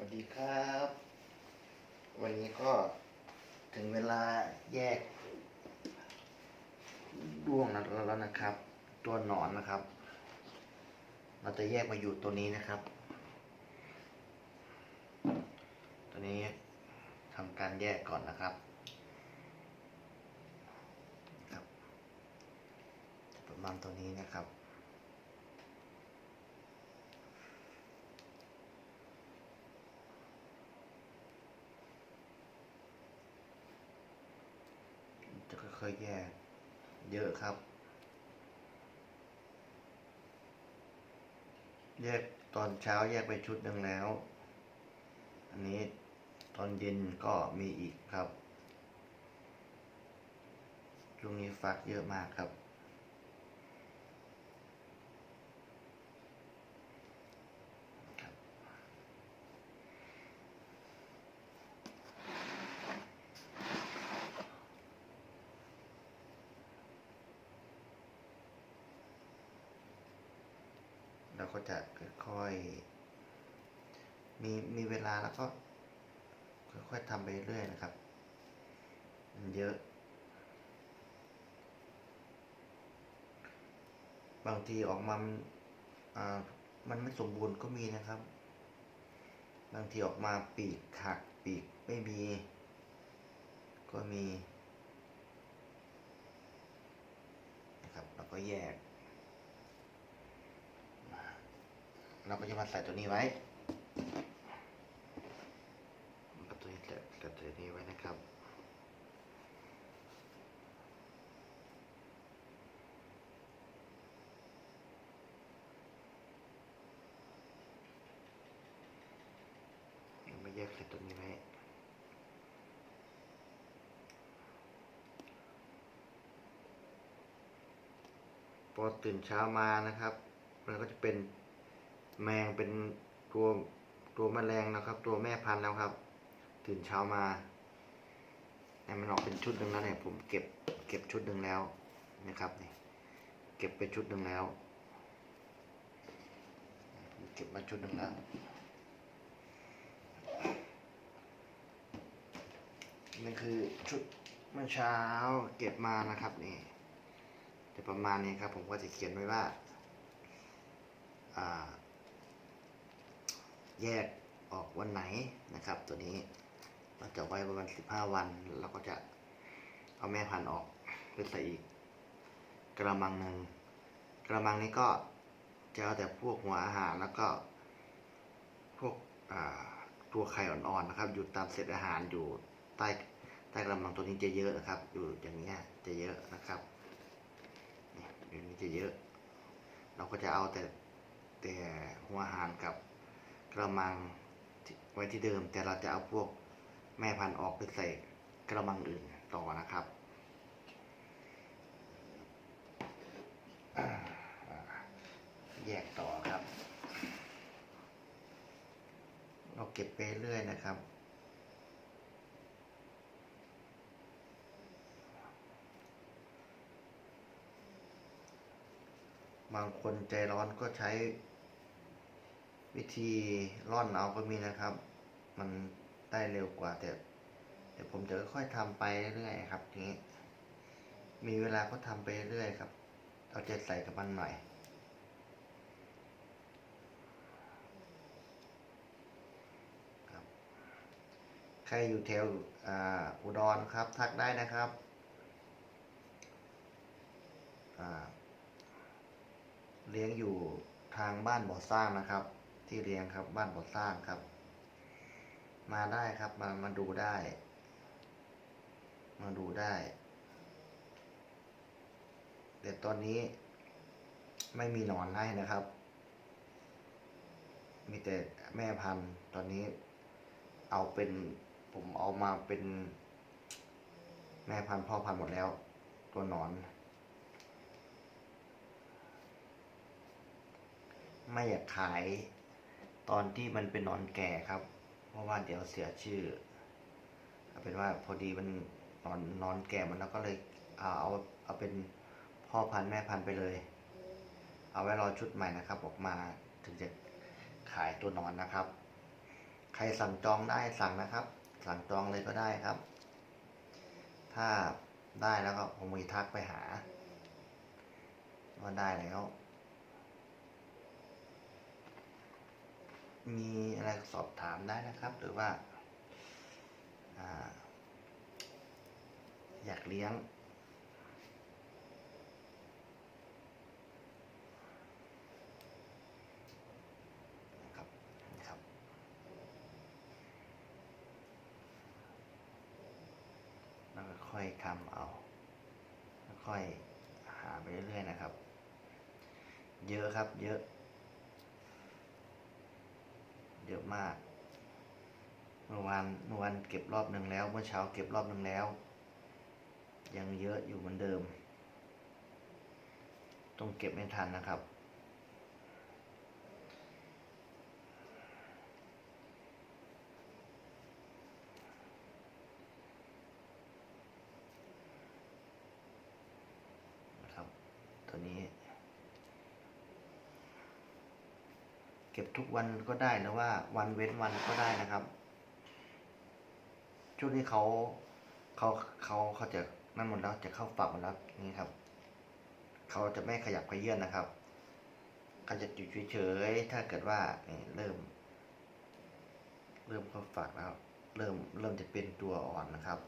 สวัสดีครับ วันนี้ก็ถึงเวลาแยกด้วงแล้วนะครับ ตัวหนอนนะครับ เราจะแยกมาอยู่ตัวนี้นะครับ ตัวนี้ทำการแยกก่อนนะครับครับ ประมาณตัวนี้นะครับ จะ ค่อยแยกเยอะครับ แยกตอนเช้าแยกไปชุดหนึ่งแล้ว อันนี้ตอนเย็นก็มีอีกครับช่วงนี้ฟักเยอะมากครับ จะค่อยๆมีมีเวลาแล้วก็ค่อยๆทำไปเรื่อยนะครับมันเยอะ บางทีออกมาอ่ามันไม่สมบูรณ์ก็มีนะครับ บางทีออกมาปีกหักปีกไม่มี ก็มีนะครับแล้วก็แยก เราก็จะมาใส่ตัวนี้ไว้กับตัวนี้กับตัวนี้ไว้นะครับเรามาแยกใส่ตัวนี้ไว้พอตื่นเช้ามานะครับ มันก็จะเป็น แมงเป็นตัวตัวแมลงนะครับ ตัวแม่พันธุ์แล้วครับ ตื่นเช้ามาให้มันออกเป็นชุดหนึ่งแล้วเนี่ยผมเก็บเก็บชุดหนึ่งแล้วนะครับนี่เก็บไปชุดหนึ่งแล้ว เก็บมาชุดหนึ่งแล้วนี่คือชุดเมื่อเช้าเก็บมานะครับนี่จะประมาณนี้ครับ ผมก็จะเขียนไว้ว่า อ่า แยกออกวันไหนนะครับ ตัวนี้เราจะไว้ประมาณสิบห้าวันแล้วก็จะเอาแม่พันธุ์ออกไปใส่อีก กระมังหนึ่งกระมังนี้ก็จะเอาแต่พวกหัวอาหารแล้วก็พวกตัวไข่อ่อนๆนะครับ อยู่ตามเศษอาหารอยู่ใต้ใต้กระมังตัวนี้จะเยอะนะครับ อยู่อย่างเงี้ยจะเยอะนะครับเนี่ยเดี๋ยวนี้จะเยอะ เราก็จะเอาแต่แต่หัวอาหารกับ กระมังไว้ที่เดิม แต่เราจะเอาพวกแม่พันธุ์ออกไปใส่กระมังอื่นต่อนะครับแยกต่อครับ เราเก็บไปเรื่อยนะครับบางคนใจร้อนก็ใช้ วิธีร่อนเอาก็มีนะครับ มันได้เร็วกว่าแต่เดี๋ยวผมจะค่อยๆทำไปเรื่อยๆครับนี้ มีเวลาก็ทำไปเรื่อยๆครับ เอาใจใส่กับมันหน่อยครับใครอยู่แถวออุดรครับ ทักได้นะครับเลี้ยงอยู่ทางบ้านบ่อสร้างนะครับ ที่เลี้ยงครับ บ้านบ่อสร้างครับ มาได้ครับ มามาดูได้ มาดูได้ แต่ตอนนี้ไม่มีหนอนให้นะครับ มีแต่แม่พันธุ์ตอนนี้ เอาเป็นผมเอามาเป็น แม่พันธุ์พ่อพันธุ์หมดแล้ว ตัวหนอนไม่อยากขาย ตอนที่มันเป็นนอนแก่ครับ เพราะว่าเดี๋ยวเสียชื่อเอาเป็นว่าพอดีมันนอนนอนแก่มันแล้วก็เลยเอาเอาเอาเป็นพ่อพันธุ์แม่พันธุ์ไปเลย เอาไว้รอชุดใหม่นะครับ ออกมาถึงจะขายตัวนอนนะครับ ใครสั่งจองได้สั่งนะครับ สั่งจองเลยก็ได้ครับ ถ้าได้แล้วก็ผมมีทักไปหาว่าได้แล้ว มีอะไรสอบถามได้นะครับ หรือว่าอยากเลี้ยง นะครับนะครับ แล้วก็ค่อยทำเอา ค่อยหาไปเรื่อยๆนะครับ เยอะครับ เยอะ เยอะมากเมื่อวานเมื่อวานเก็บรอบหนึ่งแล้ว เมื่อเช้าเก็บรอบหนึ่งแล้ว ยังเยอะอยู่เหมือนเดิม ต้องเก็บไม่ทันนะครับนะครับ ตัวนี้ เก็บทุกวันก็ได้หรือว่าวันเว้นวันก็ได้นะครับ ช่วงนี้เขาเขาเขาเขาจะนั่นหมดแล้วจะเข้าฝักหมดแล้วนี่ครับ เขาจะไม่ขยับขยื่นนะครับเขาจะอยู่เฉยๆถ้าเกิดว่าเริ่ม เริ่มเข้าฝักแล้วเริ่มเริ่มจะเป็นตัวอ่อนนะครับ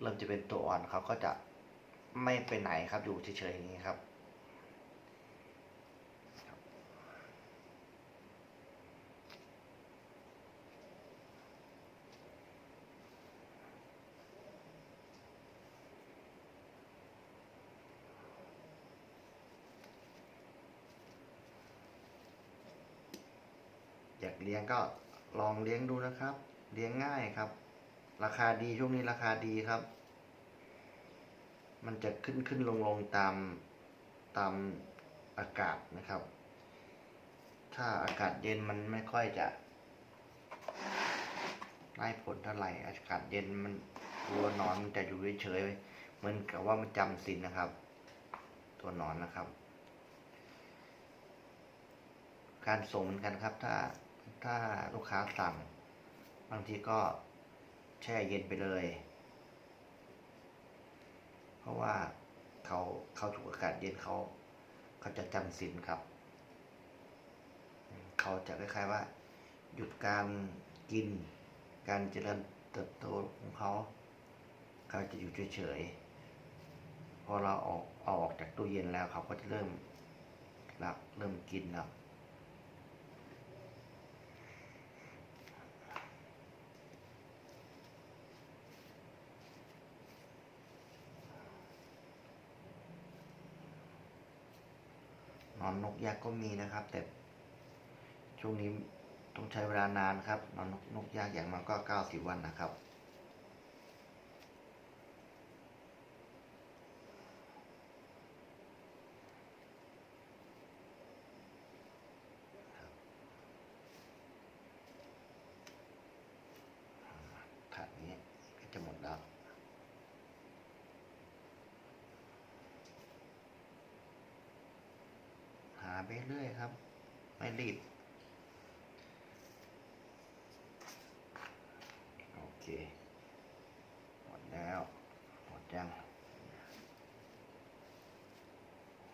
เริ่มจะเป็นตัวอ่อนเขาก็จะ ไม่ไปไหนครับอยู่เฉยๆอย่างนี้ครับ อยากเลี้ยงก็ลองเลี้ยงดูนะครับ เลี้ยงง่ายครับ ราคาดีช่วงนี้ราคาดีครับ มันจะขึ้นขึ้นลงลงตามตามอากาศนะครับ ถ้าอากาศเย็นมันไม่ค่อยจะได้ผลเท่าไหร่ อากาศเย็นมันตัวนอนมันจะอยู่เฉยๆเหมือนกับว่ามันจำศีลนะครับ ตัวนอนนะครับ การส่งเหมือนกันครับ ถ้าถ้าลูกค้าสั่ง บางทีก็แช่เย็นไปเลย เพราะว่าเขาเขาถูกอากาศเย็นเขาเขาจะจำศีลครับ เขาจะคล้ายๆว่า หยุดการกิน การเจริญเติบโตของเขา เขาจะอยู่เฉยๆพอเราออกเอาออกจากตู้เย็นแล้วเขาก็จะเริ่มหลับเริ่มกินแล้ว นกยักษ์ก็มีนะครับ แต่ช่วงนี้ต้องใช้เวลานานครับนอนนกนกยักษ์อย่างมันก็เก้าสิบวันนะครับ ถัดนี้ก็จะหมดแล้ว หาไป เรื่อยครับ ไม่รีบ โอเค หมดแล้ว หมดยังเ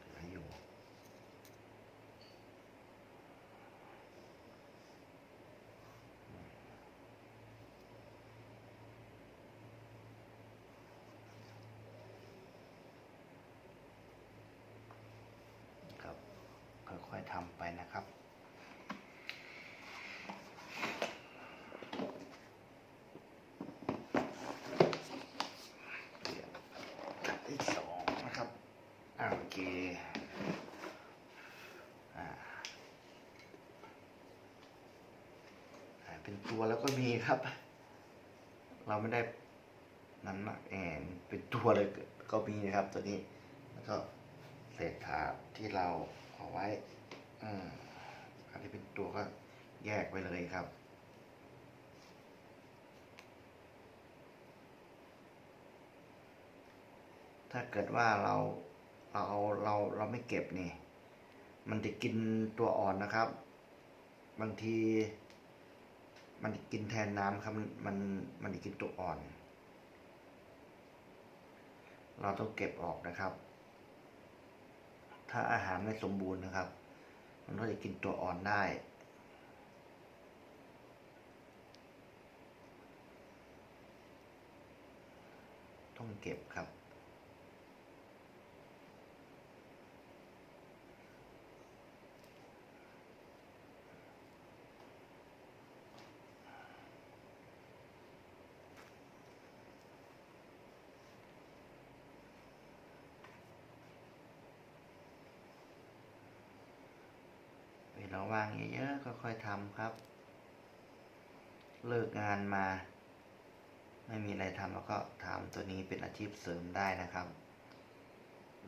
หลืออยู่ ครับ ค่อยๆ ทำไปนะครับเดี๋ยวขัดที่สองนะครับอ่าโอเคอ่าเป็นตัวแล้วก็มีครับ เราไม่ได้นั้นมากแอนเป็นตัวเลยก็มีนะครับตัวนี้แล้วก็เศษถาที่เราเอาไว้ อืมอันที่เป็นตัวก็แยกไปเลยครับ ถ้าเกิดว่าเราเราเอาเราเราไม่เก็บนี่ มันจะกินตัวอ่อนนะครับ บางที มันกินแทนน้ำครับมันมันมันจะกินตัวอ่อน เราต้องเก็บออกนะครับ ถ้าอาหารไม่สมบูรณ์นะครับ มันก็จะกินตัวอ่อนได้ ต้องเก็บครับ เวลาว่างเยอะๆก็ค่อยทำครับ เลิกงานมา ไม่มีอะไรทำแล้วก็ทำตัวนี้เป็นอาชีพเสริมได้นะครับ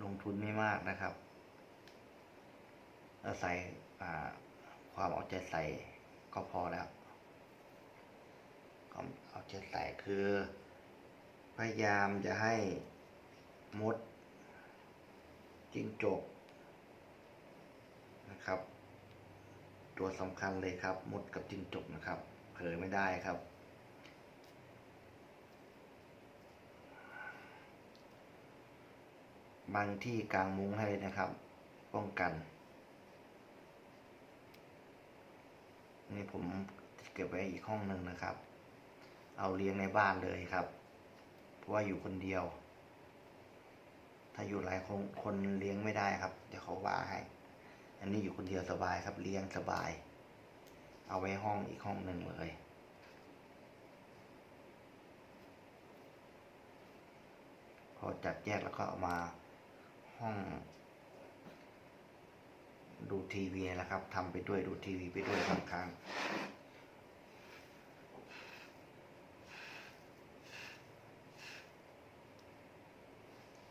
ลงทุนไม่มากนะครับ อาศัยความเอาใจใส่ก็พอแล้วความเอาใจใส่คือ พยายามจะให้มดจิ้งจกนะครับ ตัวสำคัญเลยครับ มดกับจิ้งจกนะครับ เผลอไม่ได้ครับ บางที่กลางมุ้งให้นะครับ ป้องกัน นี่ผมเก็บไว้อีกห้องหนึ่งนะครับ เอาเลี้ยงในบ้านเลยครับ เพราะว่าอยู่คนเดียว ถ้าอยู่หลายคนคนเลี้ยงไม่ได้ครับ เดี๋ยวเขาว่าให้ อันนี้อยู่คนเดียวสบายครับเลี้ยงสบาย เอาไว้ห้องอีกห้องหนึ่งเลยพอจัดแยกแล้วก็เอามาห้อง ดูทีวีนี่แหละครับทำไปด้วยดูทีวีไปด้วยบางครั้ง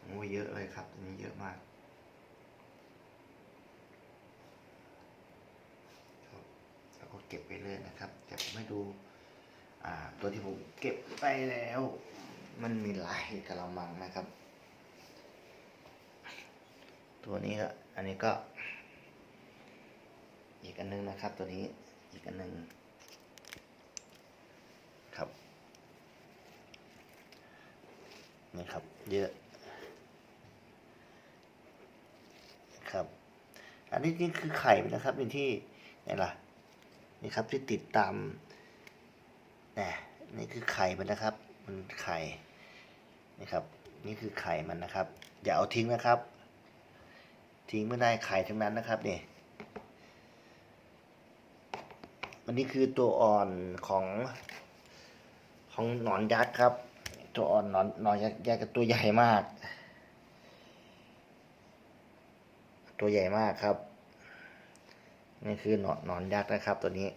โอ้เยอะเลยครับอันนี้เยอะมากครับแล้ว ก็เก็บไปเลยนะครับแต่ผมให้ดูอ่าตัวที่ผมเก็บไปแล้ว มันมีหลายกระมังนะครับ ตัวนี้ก็อันนี้ก็ อีกอันหนึงนะครับ ตัวนี้อีกอันหนึงครับนี่ครับ เยอะครับ อันนี้นี่คือไข่นะครับนี่ที่ไหนล่ะ นี่ครับที่ติดตามนี่นี่คือไข่มันนะครับ มันไข่นี่ครับ นี่คือไข่มันนะครับ อย่าเอาทิ้งนะครับ ทิ้งไม่ได้ไข่ทั้งนั้นนะครับนี่อันนี้คือตัวอ่อนของของหนอนยักษ์ครับ ตัวอ่อนหนอนหนอนยักษ์ยักษ์ตัวใหญ่มาก ตัวใหญ่มากครับ นี่คือหนอนหนอนยักษ์นะครับตัวนี้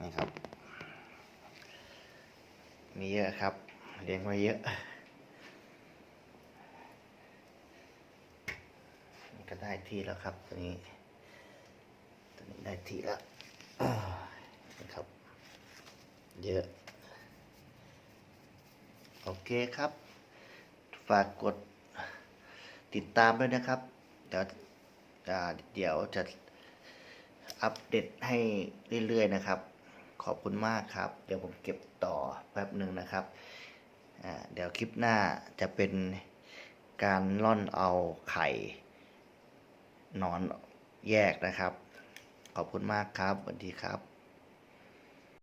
นี่ครับ มีเยอะครับเลี้ยงไว้เยอะก็ได้ที่แล้วครับตัวนี้ตัวนี้ได้ที่แล้วนะครับ เยอะ โอเคครับ ฝากกดติดตามด้วยนะครับ เดี๋ยว เดี๋ยวจะอัปเดตให้เรื่อยๆนะครับ ขอบคุณมากครับ เดี๋ยวผมเก็บต่อแป๊บหนึ่งนะครับ เดี๋ยวคลิปหน้าจะเป็นการล่อนเอาไข่นอนแยกนะครับ ขอบคุณมากครับสวัสดีครับ